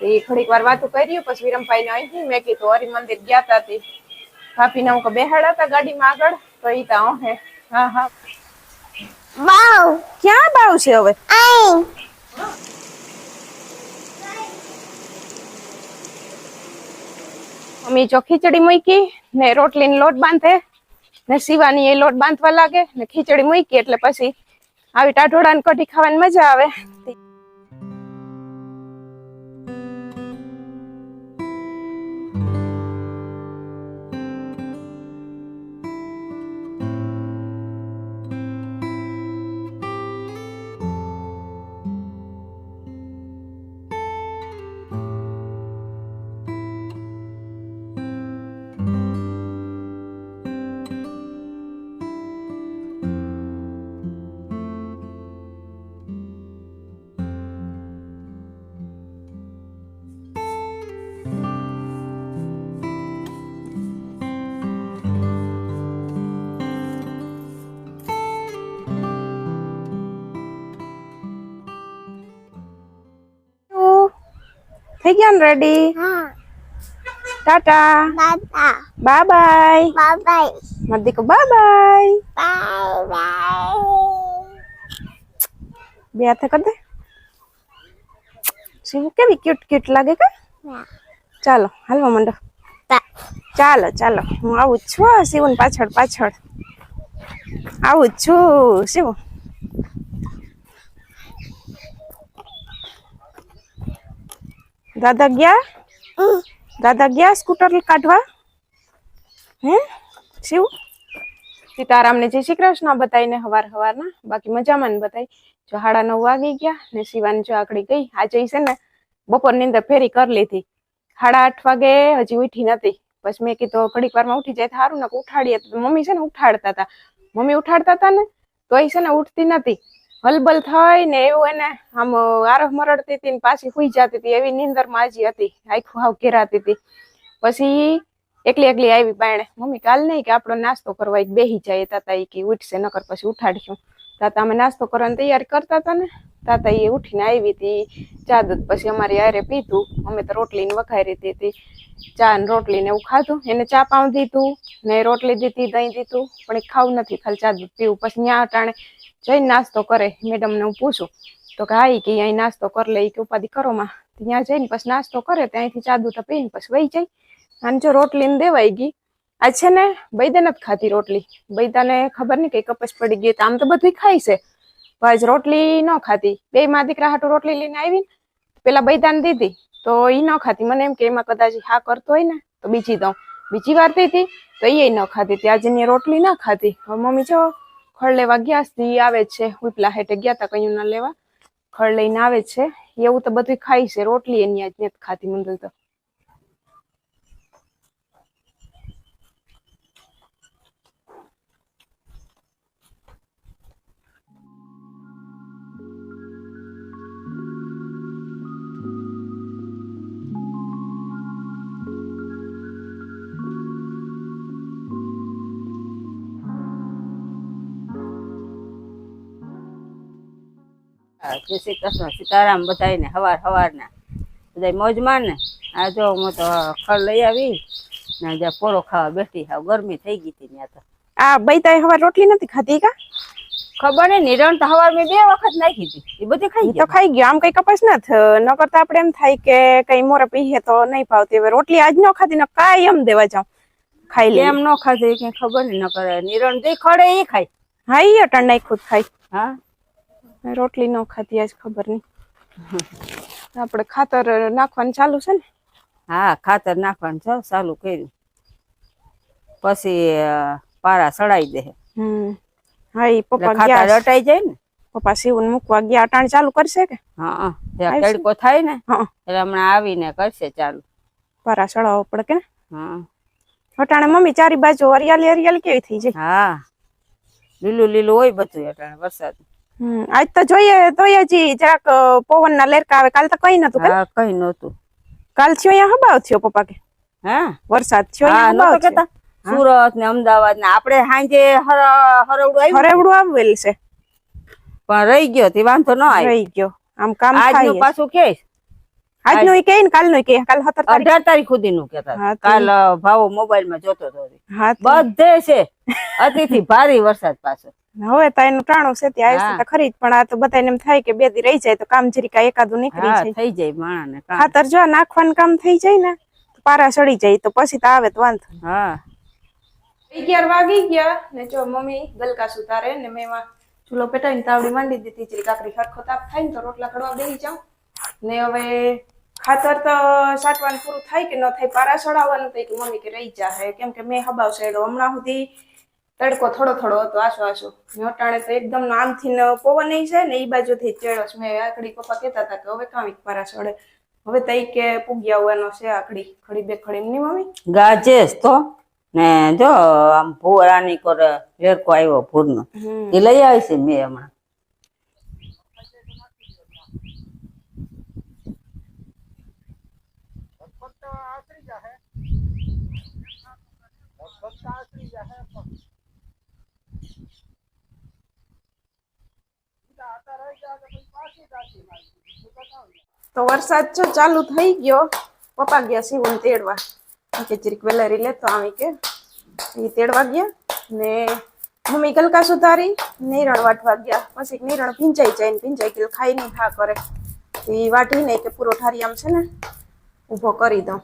એ ઘડીક વાર વાતો કર્યું પછી વિરમભાઈ ને અહીંથી મેં કીધું હરિ મંદિર ગયા તા તે. ભાભી ના હું બેહાડા હતા ગાડીમાં આગળ તો એ તા હે હા હા. વાવ ક્યાં બાવ છે હવે? આઈ. મમ્મી જો ખીચડી મૂકી ને રોટલી ને લોટ બાંધે ને શિવાની એ લોટ બાંધવા લાગે ને ખીચડી મૂકી એટલે પછી આવી ટાઢોળા ને કઢી ખાવાની મજા આવે. થઈ ગયા ને ready tata. Bye bye bye bye મારો બાય બાય બાય બાય બે હાથે કર દે. શિવ કેવી ક્યુટ ક્યુટ લાગે કે? ચાલો, હાલવા માંડો. ચાલો ચાલો, હું આવું છું શિવન પાછળ પાછળ. આવું છું શિવ દાદા ગયા? દાદા ગયા સ્કૂટર કાઢવા? હે? શિવ સીતારામને જય શ્રી કૃષ્ણ બતાવીને હવાર હવારના. બાકી મજામાં ને બતાવી જો હાડા નવ વાગી ગયા ને શિવાની જો આકડી ગઈ. આજે છે ને બપોરની અંદર ફેરી કરી લીધી. સાડા આઠ વાગે હજી ઉઠી નથી. પછી મેં કીધું ઘડીક વારમાં ઉઠી જાય સારું ને ઉઠાડીએ. તો મમ્મી છે ને ઉઠાડતા હતા. મમ્મી ઉઠાડતા હતા ને તો એ છે ને ઉઠતી નથી. હલબલ થઈ ને એવું એને આમ આરફ મરડતી હતી ને પાછી સુઈ જતી હતી, એવી નીંદર હજી હતી, આખું હાવ ઘેરાતી હતી. પછી એકલી એકલી આવી બાયણે, મમ્મી, કાલ નહીં કે આપણો નાસ્તો કરવા એક બેહી જાય. તાતા એ કે, ઉઠશે, નકર પછી ઉઠાડશું. તાતા, અમે નાસ્તો કરવાની તૈયારી કરતા હતા ને. તાતા એ ઉઠીને આવી હતી, ચા દૂધ પછી અમારી હારે પીધું. અમે તો રોટલી ને વઘારી દીધી. ચા ને રોટલી ને એવું ખાધું. એને ચા પાઉં દીધું ને રોટલી દીધી, દહીં દીધું, પણ એ ખાવું નથી, ખાલી ચા દૂધ પીવું. પછી ત્યાં અટાણે જઈને નાસ્તો કરે. મેડમ ને હું પૂછું, તો કે હા કે અહીં નાસ્તો કરી લે કે ઉપાધિ કરો માં. ત્યાં જઈને પછી નાસ્તો કરે ત્યાંથી ચાદુ દૂધ પીને પછી વહી જાય. અને જો રોટલી ને દેવાઈ ગઈ. આ છે ને બૈદા નથી ખાતી રોટલી. બૈદાને ખબર નહીં કઈ કપસ પડી ગઈ તો આમ તો બધું ખાય છે. પણ રોટલી ન ખાતી બે માં દીકરા હાટુ રોટલી લઈને આવી પેલા બૈદાને દીધી, તો એ ન ખાતી મને એમ કે એમાં કદાચ હા કરતો હોય ને, તો બીજી દઉં. બીજી વાર દીધી, તો એ ન ખાતી ત્યાં આજે રોટલી ના ખાતી હવે મમ્મી જો ખળ લેવા ગયા ઈ આવે છે, ઉપલા હેઠે ગયા તા કયું ના લેવા. ખળ લઈને આવે છે, એવું તો બધું ખાય છે, રોટલી એની આજ નથી ખાતી મંદલ તો. જય શ્રી કૃષ્ણ. સીતારામ બધાને હવાર હવારના. બધા મોજમાં ને? આ જો હું તો ખળ લઈ આવી ને જ્યાં પોરો ખાવા બેઠી હા ગરમી થઈ ગઈ હતી ત્યાં તો. આ બૈદા હવાર રોટલી નથી ખાધી કા? ખબર નહીં નિરણ તો હવાર મેં બે વખત નાખી હતી. એ બધી ખાઈ તો ખાઈ ગયો. આમ કઈ કપાસ ના થ ન કરતા આપણે એમ થાય કે કઈ મોરે પીએ તો નહીં ભાવતી. હવે રોટલી આજ ન ખાધી ને કાંઈ એમ દેવા જાઉં. ખાઈ લે એમ ન ખાધી કઈ ખબર નહીં ન કરે નિરણ જે ખડે એ ખાય. હા એ અટણ નહીં ખુદ ખાઈ હા? રોટલી ન ખાતી આજ ખબર નહીં. આપણે ખાતર નાખવાનું ચાલુ છે ને? હા ખાતર નાખવાનું છે ચાલુ કર્યું. પછી પારા સડાઈ દે. હા એ પપ્પા ખાતર રટાઈ જાય ને? પપ્પા શિવને મૂકવા ગયા અટાણ ચાલુ કરશે કે? હા તડકો થાય ને? એટલે હમણાં આવીને કરશે ચાલુ. પારા સડાવો પડે કે હા. અટાણે મમ્મી ચારી બાજુ હરિયાળી હરિયાળી કેવી થઈ જાય? હા. લીલું લીલું હોય બધું અટાણે વરસાદ આજ તો જોઈએ તોય હજી જરાક પવન ના લેરકા આવે. કાલ તો કઈ નતું કઈ નતું કાલ થયો અહીંયા હબાવ થયો પપ્પા કે હા? વરસાદ થયો હબાવ કેતા. સુરત ને અમદાવાદ ને આપણે સાંજે હર- હરવડું હરેવડું આવેલ છે. પણ રહી ગયો તે વાંધો ન આવ્યો રહી ગયો. આમ કામ આજનું પાછું કે? આજનું કે ને કાલનું કે કાલ સત્તર તારીખ. અઢાર તારીખ સુધીનું કેતા. કાલ ભાવો મોબાઈલમાં જોતો તો બધે છે. અતિથી ભારે વરસાદ પાછો. હવે તો એનું ટાણું છે ત્યાં આવી. તો ખરી પણ આ તો બધાને એમ થાય કે બે દી રહી જાય તો કામ જરીકા એકાદું નીકળી જાય. થઈ જાય માણસને ખાતર જો નાખવાનું કામ થઈ જાય ને તો પારા સડી જાય તો પછી તો આવે તો વાંધો હા. અગિયાર વાગી ગયા ને જો મમ્મી ગલકા સુતારે ને મેં એમાં ચૂલો પેટાઈને તાવડી માંડી દીધી ચરી કાકરી હરખો તાપ થાય ને તો રોટલા કડવા બેસી જાઉં. ને હવે ખાતર તો સાટવાનું પૂરું થાય કે ન થાય પારા સડાવવાનું થાય કે મમ્મી કે રહી જાય કેમ કે મેં હબાવ સાઈડો હમણાં સુધી તડકો થોડો થોડો હતો આસો આસો અટાણે તો એકદમ આમથી થી પવન નહીં છે ને એ બાજુથી ચેડો છે. મેં આકડી પપ્પા કહેતા હતા કે હવે કામ પારા સડે હવે તઈ કે પૂગ્યા આવવાનો છે આકડી. ખડી બે ખડી ની મમ્મી? ગાજેસ તો? ને જો આમ ભૂરાની કોર લેરકો આવ્યો ભૂરનો. એ લઈ આવી છે મેં હમણાં. તો વરસાદ જો ચાલુ થઈ ગયો, પપ્પા ગયા સીવણ તેડવા. કે જરીક વેલેરી લેતો આવી કે. એ તેડવા ગયા ને મમ્મી ગલકા સુધારી, નિરણ વાટવા ગયા. પછી નિરણ ભીંજાઈ જાય ને ભીંજાઈ ગયેલ ખાઈ નહીં ખા કરે. એ વાટી નહીં કે પૂરો ઠારી આમ છે ને, ઊભો કરી દઉં.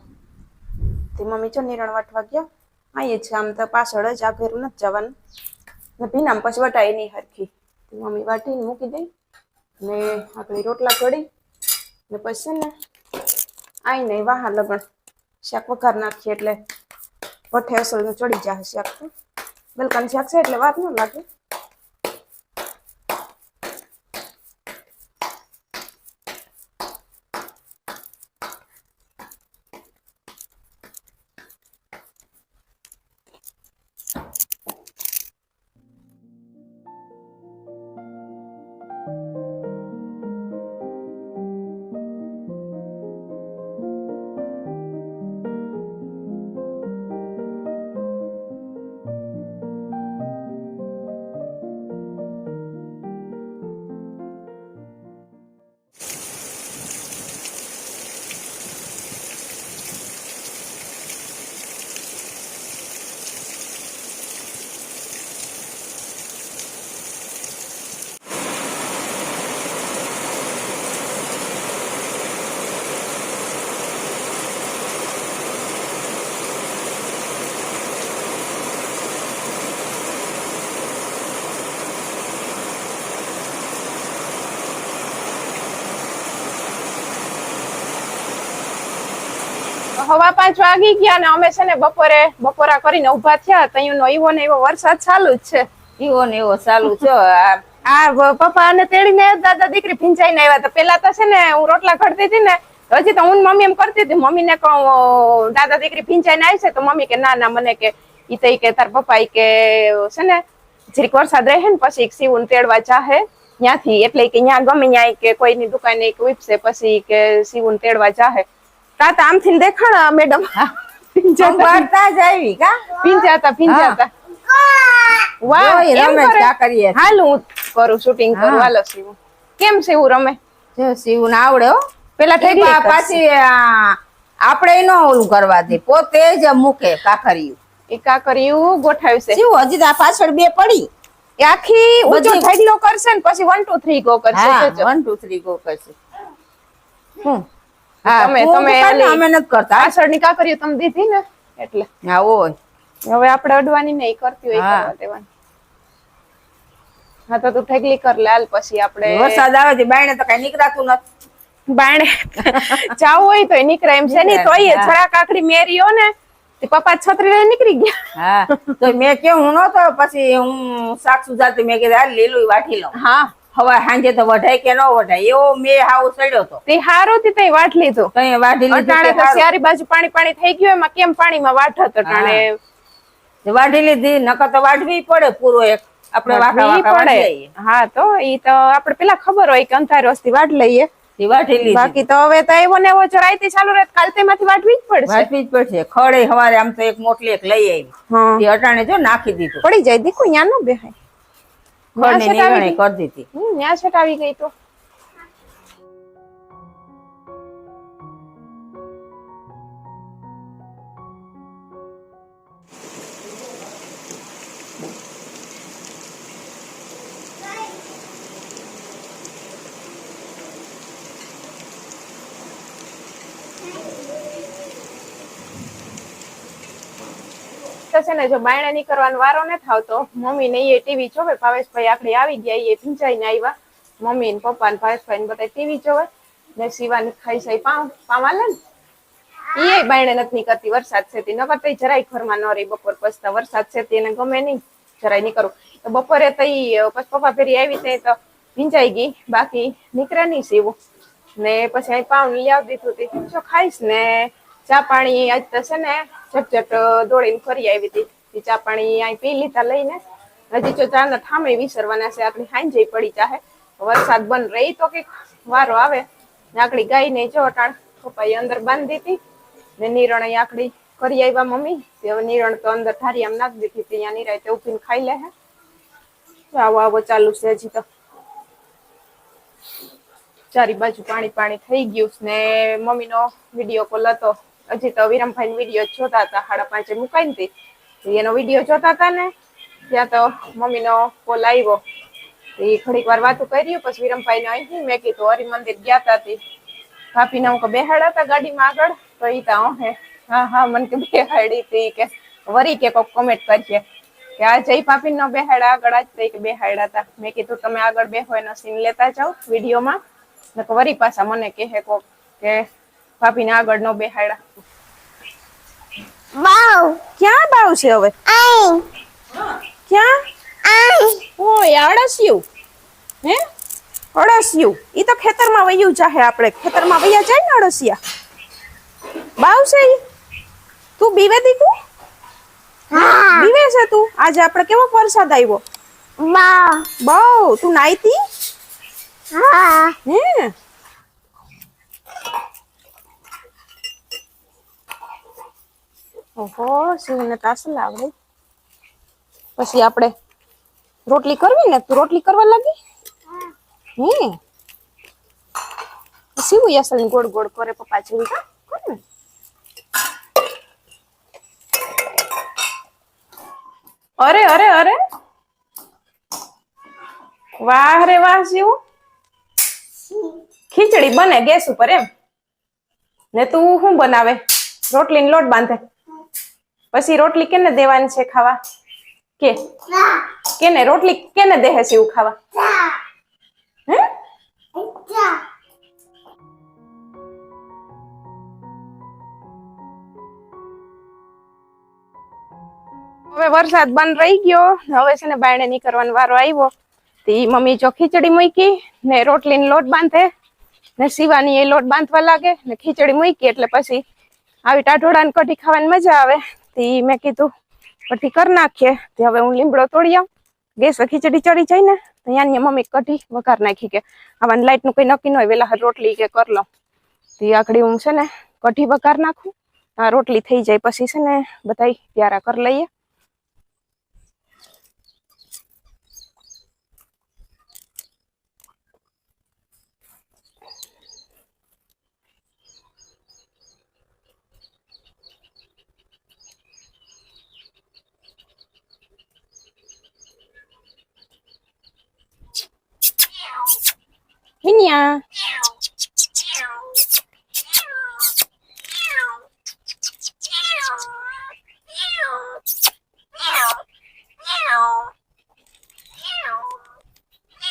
તે મમ્મી જો નિરણ વાટવા ગયા. અહીંયા છે આમ તો પાછળ જ, આ ઘેરું નથી જવાનું. ભીના પછી વટાઈ નહીં હરખી. મમ્મી વાટીને મૂકી દઈ. ને આપણી રોટલા ઘડી ને પછી ને આઈ નહીં વાહા લગણ. શાક વઘાર નાખીએ એટલે ભઠ્ઠે અસલનું ચડી જાય શાક તો. ગલકાનું શાક છે એટલે વાત ન લાગે. હવા પાંચ વાગી ગયા ને અમે છે ને બપોરે બપોરા કરીને ઊભા થયા તઈનો એવો ને એવો વરસાદ ચાલુ જ છે. એવો ને એવો ચાલુ છે. આ પપ્પા અને તેડીને દાદા દીકરી ભીંજાઈ ને આવ્યા તો પેલા તો છે ને હું રોટલા ઘડતી હતી ને હજી તો હું મમ્મી એમ કરતી હતી મમ્મીને કહું દાદા દીકરી ભીંજાઈને આવી છે. તો મમ્મી કે ના ના મને કે ઈ તો કે તાર પપ્પા કે છે ને જરીક વરસાદ રહે ને પછી સીવું તેડવા ચાહે ત્યાંથી એટલે કે ત્યાં ગમે ત્યાં કે કોઈની દુકાને ઉપસે પછી કે સીવું તેડવા ચાહે તા તો આમથી ને દેખાણા મેડમ. સંભાળતા જ આવી કા? ભીંજાતા ભીંજાતા વાહ જોઈ એમ રમેશ કરે? કાકરીએ. હાલ હું કરું શૂટિંગ કરું. હાલો સીવું કેમ સીવું રમે? જો સીવું આવડે હો. પેલા કરશે. પાછી આપણે એનો ઓલું કરવા દે. પોતે જ મૂકે કાકરિયું. એ કાકરિયું ગોઠાવ્યું છે સીવું હજી આ પાછળ બે પડી. એ આખી ઊંચો ઠેકલો કરશે ને પછી વન ટુ થ્રી ગો કરશે. હા જોજો. વન ટુ થ્રી ગો કરશે. હું હા તમે- તમે ને, અમે નથી કરતા. પાછળની કાકરિયું તમે દીધી ને? એટલે. હા હોય હવે આપણે અડવાની નહીં કરતી હોય હા. દેવાની. હા તો તું ઠેકલી કર લે હાલ પછી આપણે વરસાદ આવે છે બાયણે તો કઈ નીકળાતું નથી. બાયણે જાવું હોય તો નીકળાય એમ છે નહીં તોય હા. જરા કાકડી મેરીઓ ને પપ્પા છત્રી લઈને નીકળી ગયા. હા તો મેં કેવું નતો પછી હું શાક સુજાતી મેં કીધું લીલું વાટી લઉં. હા. હવે સાંજે તો વઢાય કે ન વઢાય એવો મેં હાવ સડ્યો તો. તે હારો થી તઈ વાટ લીધો. તઈ વાઢી લીધો ટાણે તો. ચારી બાજુ પાણી પાણી થઈ ગયું એમાં કેમ પાણીમાં વાટ હતો અટાણે? તે વાઢી લીધી નકર તો વાઢવી પડે પૂરો એક. આપણે વાટવી પડે. હા તો ઈ તો આપણે પેલા ખબર હોય કે અંધાર વસ્તી વાટ લઈએ. તે વાઢી લીધી. બાકી તો હવે તો એવો ને એવો ચરાઈતી ચાલુ રહે કાલ તેમાંથી વાટવી જ પડશે. વાટવી જ પડશે. ખડે હવારે આમ તો એક મોટલી એક લઈ આવી. હા. તે અટાણે જો નાખી દીધું. પડી જાય દીકુ યા ન બેહાય. ન્યા સેટ કરી દીધી. હમ, ન્યા સેટ આવી ગઈ તો. છે ને, જો બાયણે નીકળવાનો વારો ને થાવ તો મમ્મી ને એ ટીવી જોવે, ભાવેશભાઈ આખડી આવી ગયા એ ભીંજાઈને આવ્યા. મમ્મી ને પપ્પા ને ભાવેશભાઈ ને બધા ટીવી જોવે. ને શિવાની ખાઈ સાઈ પાવ પાવાલે ને. એ બાયણે નથી નીકળતી, વરસાદ છે તે. નકર તઈ જરાય ઘરમાં ન રહી, બપોર પછતા વરસાદ છે તે ગમે નહીં, જરાય નીકળું તો બપોરે તઈ પછી પપ્પા ફેરી આવી તે તો ભીંજાઈ ગઈ, બાકી નીકળે નહીં સીવું ને પછી અહીં પાઉં લઈ આવી દીધું તે ખાઈશ ને ચા પાણી આજ તો છે ને ઝટઝટ દોડીને ફરી આવી હતી. ચા પાણી અહીં પી લીધા લઈને. હજી જો ચા ના ઠામે વિસરવાના છે, આપણી હાઈ જઈ પડી ચાહે વરસાદ બંધ રહી તો કે વારો આવે. આકડી ગાય ને જો અટાણ પપ્પાએ અંદર બાંધી હતી. ને નિરણ આકડી કરી આવ્યા મમ્મી. નિરણ તો અંદર ધારી આમ નાખી દીધી હતી. અહીંયા તે ઉભીને ખાઈ લે હે. આવો આવો ચાલુ છે હજી તો. ચારી બાજુ પાણી પાણી થઈ ગયું ને મમ્મીનો વીડિયો કોલ હતો. હજી તો વિરમભાઈ વીડિયો જોતા હતા સાડા પાંચે મુકાઈ હતી એનો વીડિયો જોતા હતા ને, ત્યાં તો મમ્મીનો કોલ આવ્યો. એ ઘડીક વાર વાતો કરી, પછી વિરમભાઈ ને અહીં મેં કીધું, હરિ મંદિર ગયા તા તે. ભાભી ના બેહાડા હતા ગાડીમાં આગળ, તો એ તા હે હા હા, મને કે બેહાડી હતી કે, વરી કે કોક કોમેન્ટ કરીએ કે, આ જય પાપી નો બેહાડા, આગળ આજ કે બેહાડા હતા મેં કીધું, તમે આગળ બેહો, એનો સીન લેતા જાઓ, વિડીયોમાં. વરી પાછા મને કહે કોક કે ભાભી ને આગળ નો બેહાડા બાવ ક્યાં બાવ છે હવે? આઈ. ક્યાં? આઈ. ઓય અળસિયું હે? અળસિયું. ઈ તો ખેતરમાં વયું જાહે આપણે. ખેતરમાં વયા જાય ને અળસિયા. બાવ છે ઈ? તું બીવે દીકુ. બીવે છે તું? આજે આપણે કેવો વરસાદ આવ્યો? બા બહુ. તું નાઈતી? હા. હે? ઓહો, શિવને તાસલ આવડે પછી આપણે રોટલી કરવી ને? તું રોટલી કરવા લાગી? હે? શિવ યસલ ગોળ ગોળ કરે પપ્પા જેવી કા અરે અરે અરે. વાહ રે વાહ, શિવ. ખીચડી બને ગેસ ઉપર એમ. ને તું શું બનાવે? રોટલી લોટ બાંધે. પછી રોટલી કેને દેવાની છે ખાવા? કે? કેને? રોટલી કેને દેહે છે એવું ખાવા? હવે વરસાદ બંધ રહી ગયો. હવે છે ને બાયણે નીકળવાનો વારો આવ્યો. તે મમ્મી જો ખીચડી મૂકી ને રોટલીનો લોટ બાંધે ને સીવાની એ લોટ બાંધવા લાગે ને ખીચડી મૂકી એટલે પછી આવી ટાઢોળા ને કઢી ખાવાની મજા આવે. ઈ મેં કીધું કઢી કરી નાખીએ, તે હવે હું લીમડો તોડી આવું. ગેસ ખીચડી ચડી જાય ને, તો યાની મમ્મી કઢી વઘાર નાખી કે આવા લાઈટનું કઈ નક્કી ન હોય વેલા રોટલી કે કર લઉં તે આખડી હું છે ને, કઢી વઘાર નાખું, આ રોટલી થઈ જાય પછી છે ને બધા પ્યારા કરી લઈએ. મિનિયા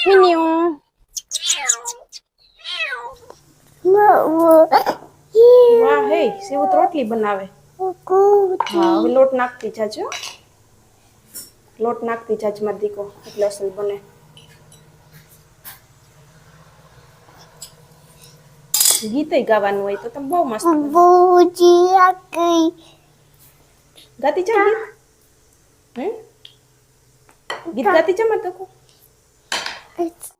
મિનિયું વાહ હે સેવું તો રોટલી બનાવે હા હવે લોટ નાખતી જાજો લોટ નાખતી જાજ માર દીકો એટલે અસલ બને ગીતે ગાવાનું હોય તો તમે બહુ મસ્ત Buji aki. ગાતી ચા ગીત હે ગીત ગાતી ચા મત કો It's